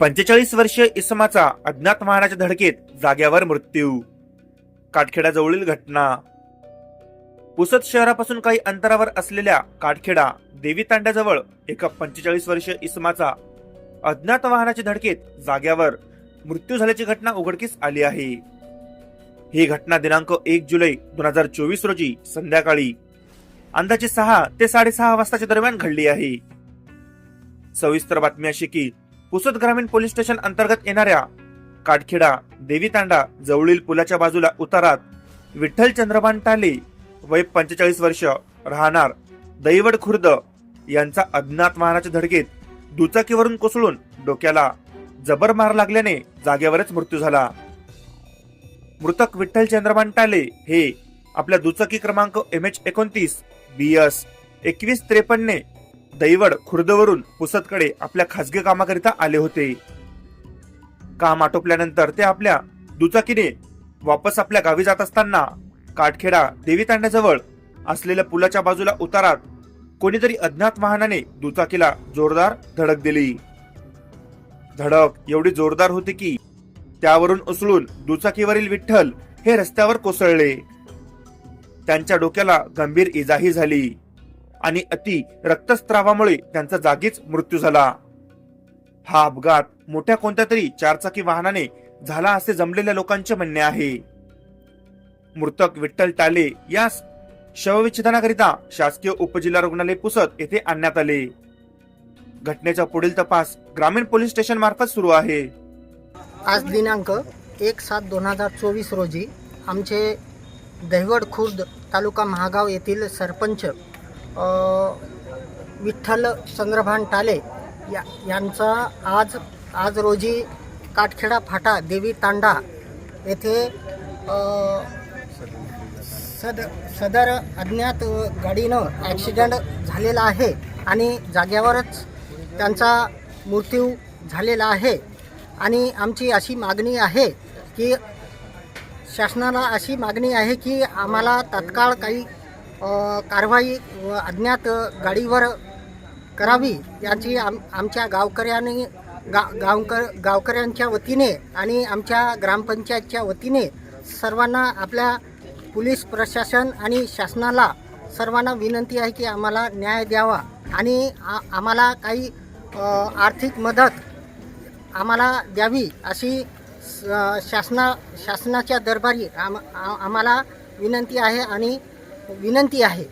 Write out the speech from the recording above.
पंचेचाळीस वर्षीय इसमाचा अज्ञात वाहनाच्या धडकेत जाग्यावर मृत्यू. काटखेडाजवळील घटना. पुसद शहरापासून काही अंतरावर असलेल्या काटखेडा देवी तांड्याजवळ एका पंचेचाळीस वर्षीय इसमाचा अज्ञात वाहनाच्या धडकेत जाग्यावर मृत्यू झाल्याची घटना उघडकीस आली आहे. ही घटना दिनांक एक जुलै दोन हजार चोवीस रोजी संध्याकाळी अंदाजे सहा ते साडेसहा वाजताच्या दरम्यान घडली आहे. सविस्तर बातमी अशी की पुसद ग्रामीण पोलीस स्टेशन अंतर्गत येणाऱ्या काटखेडा देवीतांडा जवळील पुलाच्या बाजूला उतारात विठ्ठल चंद्रभान टाले वय पंचेचाळीस वर्ष राहणार दैवड खुर्द यांचा अज्ञात वाहनाच्या धडकेत दुचाकीवरून कोसळून डोक्याला जबर मार लागल्याने जागेवरच मृत्यू झाला. मृतक विठ्ठल चंद्रभान टाले हे आपल्या दुचाकी क्रमांक एम एच एकोणतीस बी एस एकवीस त्रेपन्न दैवड खुर्दवरून पुसदकडे आपल्या खासगी कामाकरिता आले होते. काम आटोपल्यानंतर ते आपल्या दुचाकीने वापस आपल्या गावी जात असताना काटखेडा देवी तांड्याजवळ असलेल्या पुलाच्या बाजूला उतारात कोणीतरी अज्ञात वाहनाने दुचाकीला जोरदार धडक दिली. धडक एवढी जोरदार होती की त्यावरून उसळून दुचाकीवरील विठ्ठल हे रस्त्यावर कोसळले. त्यांच्या डोक्याला गंभीर इजाही झाली. आणि अति रक्तस्त्रावामुळे त्यांचा जागीच मृत्यू झाला. हा अपघात मोठ्या कोणत्या तरी चारचाकी वाहनाने झाला असे जमलेल्या लोकांचे म्हणणे आहे. मृतक विठ्ठल टाले यास शवविच्छेदनाकरिता शासकीय उपजिल्हा रुग्णालय पुसत येथे आणण्यात आले. घटनेचा पुढील तपास ग्रामीण पोलीस स्टेशन मार्फत सुरू आहे. आज दिनांक एक सात दोन हजार चोवीस रोजी आमचे दहिवड खुर्द तालुका महागाव येथील सरपंच विठ्ठल चंद्रभान टाले या यांचा आज आज रोजी काटखेडा फाटा देवी तांडा येथे सद सदर अज्ञात गाडीनं ॲक्सिडेंट झालेला आहे आणि जाग्यावरच त्यांचा मृत्यू झालेला आहे. आणि आमची अशी मागणी आहे की शासनाला अशी मागणी आहे की आम्हाला तात्काळ काही कारवाई अज्ञात गाडीवर करावी याची आम आमच्या गावकऱ्यांनी गा गावकर गावकऱ्यांच्या वतीने आणि आमच्या ग्रामपंचायतच्या वतीने सर्वांना आपल्या पोलीस प्रशासन आणि शासनाला सर्वांना विनंती आहे की आम्हाला न्याय द्यावा आणि आम्हाला काही आर्थिक मदत आम्हाला द्यावी अशी शासना शासनाच्या दरबारी आम आम्हाला विनंती आहे आणि विनंती आहे.